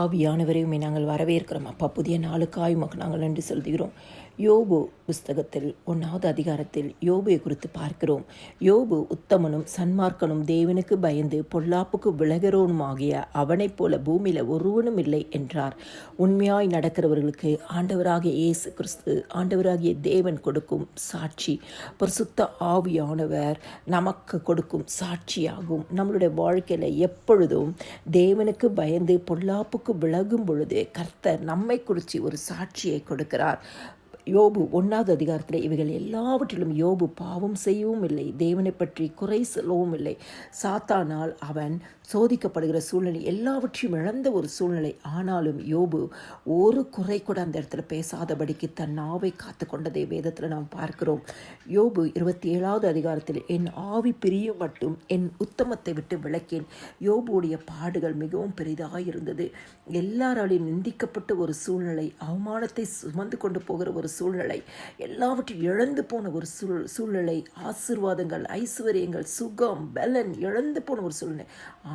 ஆவியானவரையுமே நாங்கள் வரவேற்கிறோம். அப்பா புதிய நாளுக்காய் உமக்கு நாங்கள் நன்றி செலுத்துகிறோம் யோபு புஸ்தகத்தில் ஒன்றாவது அதிகாரத்தில் யோபுவை குறித்து பார்க்கிறோம். யோபு உத்தமனும் சன்மார்க்கனும் தேவனுக்கு பயந்து பொல்லாப்புக்கு விலகிறோனுமாகிய அவனைப் போல பூமியில் ஒருவனும் இல்லை என்றார். உண்மையாய் நடக்கிறவர்களுக்கு ஆண்டவராகிய இயேசு கிறிஸ்து ஆண்டவராகிய தேவன் கொடுக்கும் சாட்சி. பரிசுத்த ஆவியானவர் நமக்கு கொடுக்கும் சாட்சியாகும். நம்மளுடைய வாழ்க்கையில் எப்பொழுதும் தேவனுக்கு பயந்து பொல்லாப்புக்கு விலகும் பொழுது கர்த்தர் நம்மை குறித்து ஒரு சாட்சியை கொடுக்கிறார். யோபு ஒன்றாவது அதிகாரத்தில் இவைகள் எல்லாவற்றிலும் யோபு பாவம் செய்யவும் இல்லை தேவனை பற்றி குறை சொல்லவும் இல்லை. சாத்தானால் அவன் சோதிக்கப்படுகிற சூழ்நிலை எல்லாவற்றையும் இழந்த ஒரு சூழ்நிலை. ஆனாலும் யோபு ஒரு குறை கூட அந்த இடத்துல பேசாதபடிக்கு தன் நாவை காத்து கொண்டதை வேதத்தில் நாம் பார்க்கிறோம். யோபு இருபத்தி ஏழாவது அதிகாரத்தில் என் ஆவி பிரிய மட்டும் என் உத்தமத்தை விட்டு விளக்கேன் யோபுடைய பாடுகள் மிகவும் பெரிதாக இருந்தது எல்லாராலையும் நிந்திக்கப்பட்ட ஒரு சூழ்நிலை அவமானத்தை சுமந்து கொண்டு போகிற ஒரு சூழ்நிலை. எல்லாவற்றையும் இழந்து போன ஒரு சூழ் சூழ்நிலை. ஆசிர்வாதங்கள் ஐஸ்வர்யங்கள் சுகம் பலன் இழந்து போன ஒரு சூழ்நிலை.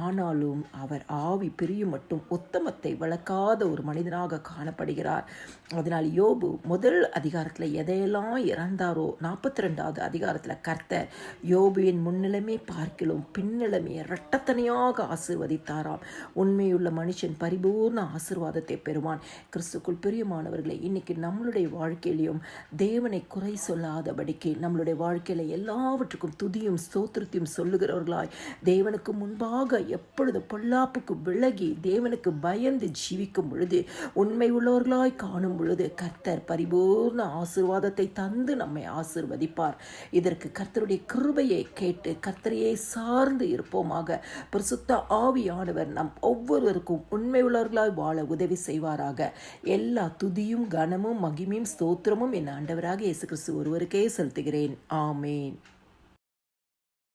ஆனாலும் அவர் ஆவி பிரியும் மட்டும் உத்தமத்தை வளர்க்காத ஒரு மனிதனாக காணப்படுகிறார். அதனால் யோபு முதல் அதிகாரத்தில் எதையெல்லாம் இறந்தாரோ நாற்பத்தி ரெண்டாவது அதிகாரத்தில் கர்த்தர் யோபுவின் முன்னிலைமை பார்க்கிலும் பின்னிலைமையை இரட்டத்தனையாக ஆசிர்வதித்தாராம். உண்மையுள்ள மனுஷன் பரிபூர்ண ஆசிர்வாதத்தை பெறுவான். கிறிஸ்துக்குள் பிரியமானவர்களை இன்னைக்கு நம்மளுடைய வாழ்க்கை வாழ்க்கையிலையும் தேவனை குறை சொல்லாதபடிக்கு நம்மளுடைய வாழ்க்கையில் எல்லாவற்றுக்கும் துதியும் ஸ்தோத்திரத்தையும் சொல்லுகிறவர்களாய் தேவனுக்கு முன்பாக எப்பொழுது பொல்லாப்புக்கு விலகி தேவனுக்கு பயந்து ஜீவிக்கும் பொழுது உண்மை உள்ளவர்களாய் காணும் பொழுது கர்த்தர் பரிபூர்ண ஆசிர்வாதத்தை தந்து நம்மை ஆசிர்வதிப்பார். இதற்கு கர்த்தருடைய கிருபையை கேட்டு கர்த்தரையே சார்ந்து இருப்போமாக. பிரசுத்த ஆவியானவர் நம் ஒவ்வொருவருக்கும் உண்மை உள்ளவர்களாய் வாழ உதவி செய்வாராக. எல்லா துதியும் கனமும் மகிமையும் ஸ்தோத்திரமும் என் ஆண்டவராக இயேசு கிறிஸ்து ஒருவருக்கே செலுத்துகிறேன். ஆமேன்.